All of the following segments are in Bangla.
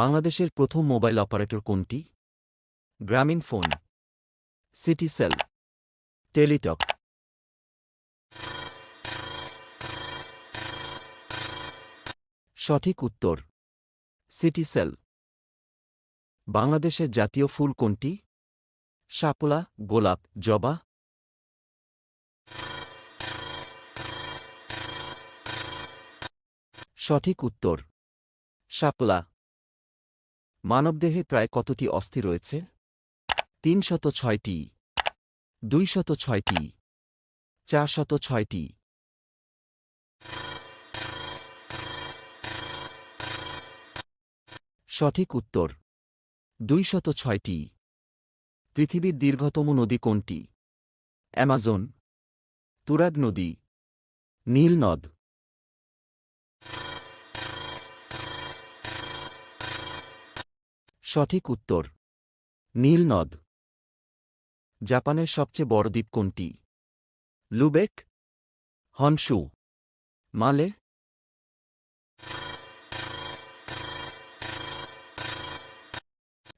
বাংলাদেশের প্রথম মোবাইল অপারেটর কোনটি? গ্রামীণ ফোন সিটিসেল টেলিটক। সঠিক উত্তর সিটিসেল বাংলাদেশের জাতীয় ফুল কোনটি? শাপলা, গোলাপ, জবা। সঠিক উত্তর, শাপলা। মানবদেহে প্রায় কতটি অস্থি রয়েছে? তিনশত ছয়টি, দুইশত ছয়টি, চারশত ছয়টি। সঠিক উত্তর, দুইশত ছয়টি। পৃথিবীর দীর্ঘতম নদী কোনটি? অ্যামাজন, তুরাগ নদী, নীল নদ। সঠিক উত্তর। নীল নদ। জাপানের সবচেয়ে বড় দ্বীপ কোনটি? লুবেক। হনসু মালে।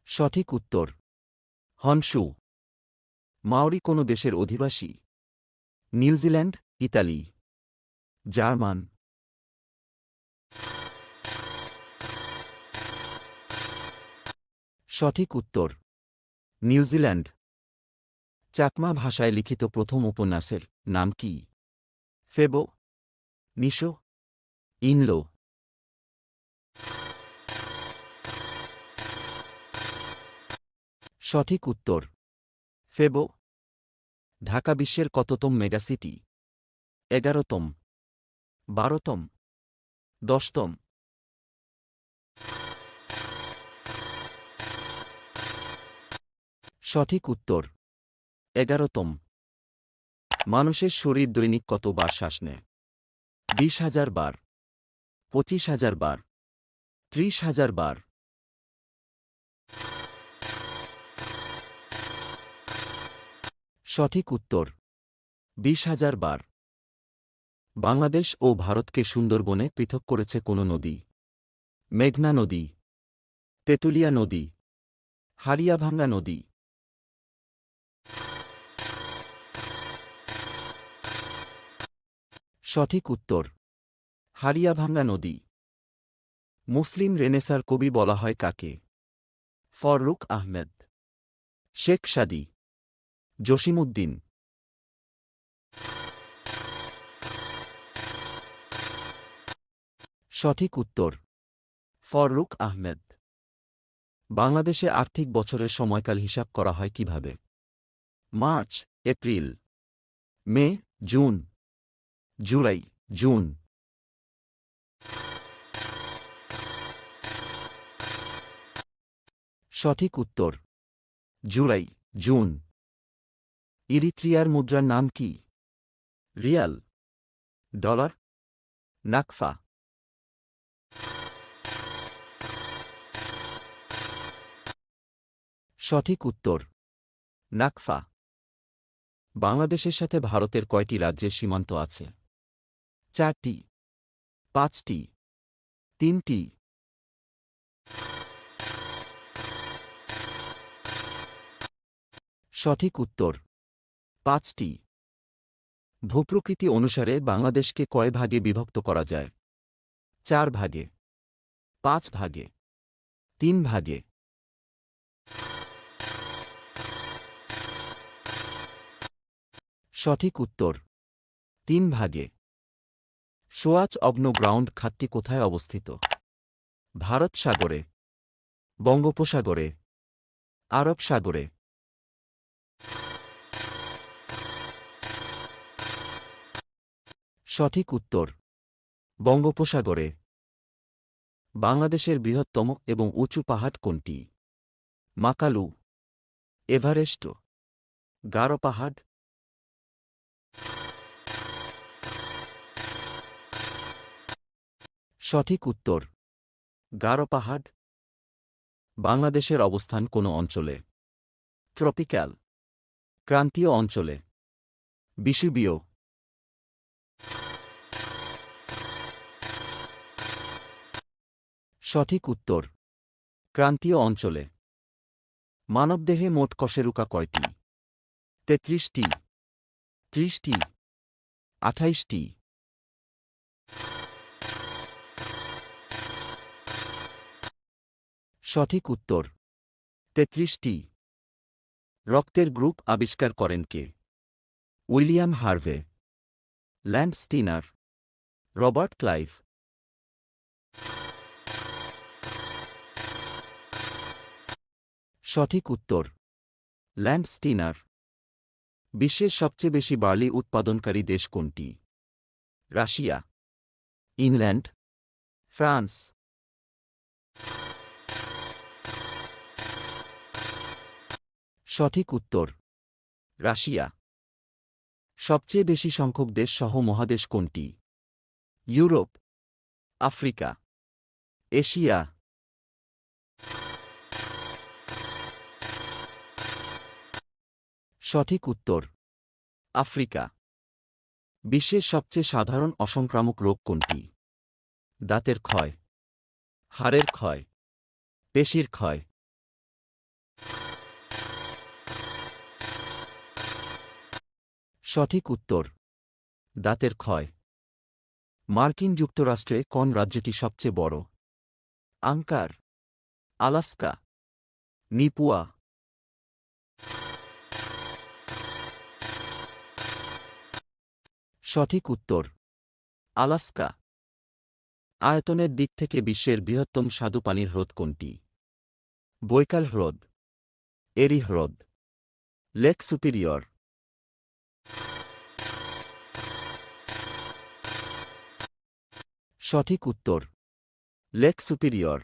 সঠিক উত্তর। হনসু মাওরি কোনো দেশের অধিবাসী। New Zealand, Italy. জার্মান। সঠিক উত্তর। নিউজিল্যান্ড চাকমা ভাষায় লিখিত প্রথম উপন্যাসের নাম কি? ফেবো। নিশো ইনলো। সঠিক উত্তর। ফেবো। ঢাকা বিশ্বের কততম মেগাসিটি এগারোতম। বারোতম। দশতম। সঠিক উত্তর। এগারোতম মানুষের শরীর দৈনিক কতবার শ্বাস নেয়? বিশ হাজার বার, পঁচিশ হাজার বার, ত্রিশ হাজার বার। সঠিক উত্তর, বিশ হাজার বার। বাংলাদেশ ও ভারতকে সুন্দরবনে পৃথক করেছে কোন নদী। মেঘনা নদী, তেঁতুলিয়া নদী, হারিয়াভাঙ্গা নদী। সঠিক উত্তর। হারিয়াভাঙ্গা নদী। মুসলিম রেনেসার কবি বলা হয় কাকে? ফররুক আহমেদ। শেখ সাদি। জসিমুদ্দিন সঠিক উত্তর। ফররুক আহমেদ। বাংলাদেশে আর্থিক বছরের সময়কাল হিসাব করা হয় কীভাবে? March, April. May, June. July, June. সঠিক উত্তর, জুলাই, জুন। ইরিত্রিয়ার মুদ্রার নাম কি? Riyal, dollar, nakfa. সঠিক উত্তর, নাকফা। বাংলাদেশের সাথে ভারতের কয়টি রাজ্যের সীমান্ত আছে? চারটি, পাঁচটি, তিনটি। সঠিক উত্তর, পাঁচটি। ভূপ্রকৃতি অনুসারে বাংলাদেশকে কয় ভাগে বিভক্ত করা যায়? চার ভাগে, পাঁচ ভাগে, তিন ভাগে। সঠিক উত্তর, তিন ভাগে। সোয়াচ অগ্ন গ্রাউন্ড খাতটি কোথায় অবস্থিত? ভারত সাগরে, বঙ্গোপসাগরে, আরব সাগরে। সঠিক উত্তর, বঙ্গোপসাগরে। বাংলাদেশের বৃহত্তম এবং উঁচু পাহাড় কোনটি? মাকালু, এভারেস্ট, গারো পাহাড় সঠিক উত্তর। গারো পাহাড়। বাংলাদেশের অবস্থান কোন অঞ্চলে। ট্রপিক্যাল। ক্রান্তীয় অঞ্চলে। বিষুবীয়। সঠিক উত্তর। ক্রান্তীয় অঞ্চলে। মানবদেহে মোট কশেরুকা কয়টি? তেত্রিশটি। ত্রিশটি। আঠাইশটি। সঠিক উত্তর। তেত্রিশটি। রক্তের গ্রুপ আবিষ্কার করেন কে? William Harvey. Landsteiner. Robert Clive. সঠিক উত্তর। Landsteiner. বিশ্বের সবচেয়ে বেশি বার্লি উৎপাদনকারী দেশ কোনটি? রাশিয়া। ইংল্যান্ড। ফ্রান্স। সঠিক উত্তর। রাশিয়া। সবচেয়ে বেশি সংখ্যক দেশ সহ মহাদেশ কোনটি? ইউরোপ। আফ্রিকা। এশিয়া। সঠিক উত্তর। আফ্রিকা। বিশ্বের সবচেয়ে সাধারণ অসংক্রামক রোগ কোনটি? দাঁতের ক্ষয়। হাড়ের ক্ষয়। পেশির ক্ষয়। সঠিক উত্তর। দাঁতের ক্ষয়। মার্কিন যুক্তরাষ্ট্রে কোন রাজ্যটি সবচেয়ে বড়? আঙ্কার। আলাস্কা। নিপুয়া। সঠিক উত্তর। আলাস্কা। আয়তনের দিক থেকে বিশ্বের বৃহত্তম স্বাদুপানির হ্রদ কোনটি? বৈকাল হ্রদ। এরি হ্রদ। Lake Superior. সঠিক উত্তর। Lake Superior.